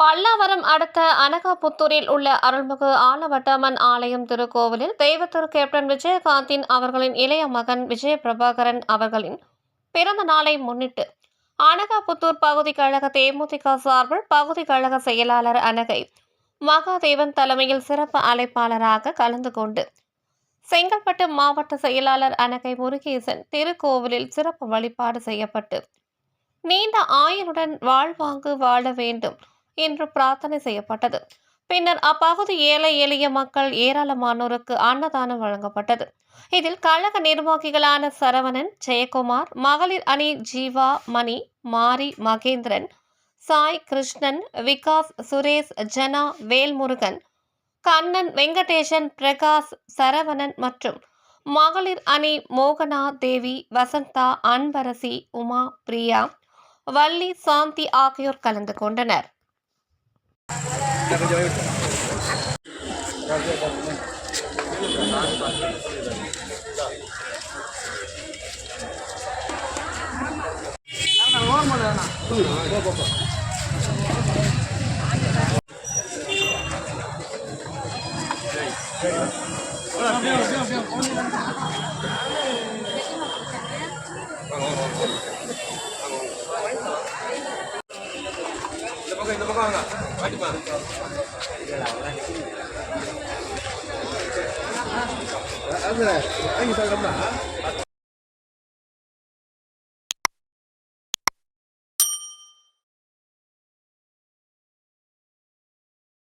பல்லாவரம் அடுத்த அனகாபுத்தூரில் உள்ள அருள்மிகு ஆலவட்டம்மன் ஆலயம் திருக்கோவிலில் தெய்வத்திரு கேப்டன் விஜயகாந்தின் அவர்களின் இளைய மகன் விஜய பிரபாகரன் அவர்களின் பிறந்த நாளை முன்னிட்டு அனகாபுத்தூர் பகுதி கழக தேமுதிக சார்பில் பகுதி கழக செயலாளர் அனகை மகாதேவன் தலைமையில் சிறப்பு அழைப்பாளராக கலந்து கொண்டு செங்கல்பட்டு மாவட்ட செயலாளர் அனகை முருகேசன் திருக்கோவிலில் சிறப்பு வழிபாடு செய்யப்பட்டு நீண்ட ஆயுளுடன் வாழ்வாங்கு வாழ வேண்டும். என்று பிரார்த்தனை செய்யப்பட்டது. பின்னர் அப்பகுதி ஏழை எளிய மக்கள் ஏராளமானோருக்கு அன்னதானம் வழங்கப்பட்டது. இதில் கழக நிர்வாகிகளான சரவணன் ஜெயக்குமார் மகளிர் அணி ஜீவா மணி மாரி மகேந்திரன் சாய் கிருஷ்ணன் விகாஸ் சுரேஷ் ஜனா வேல்முருகன் கண்ணன் வெங்கடேசன் பிரகாஷ் சரவணன் மற்றும் மகளிர் அணி மோகனா தேவி வசந்தா அன்பரசி உமா பிரியா வள்ளி சாந்தி ஆகியோர் கலந்து கொண்டனர். 那个叫什么？不不不！不要不要不要！பக்கம் இந்த பக்கம் வாங்க பாட்டிமா அது வாங்கி சாப்பிடலாம்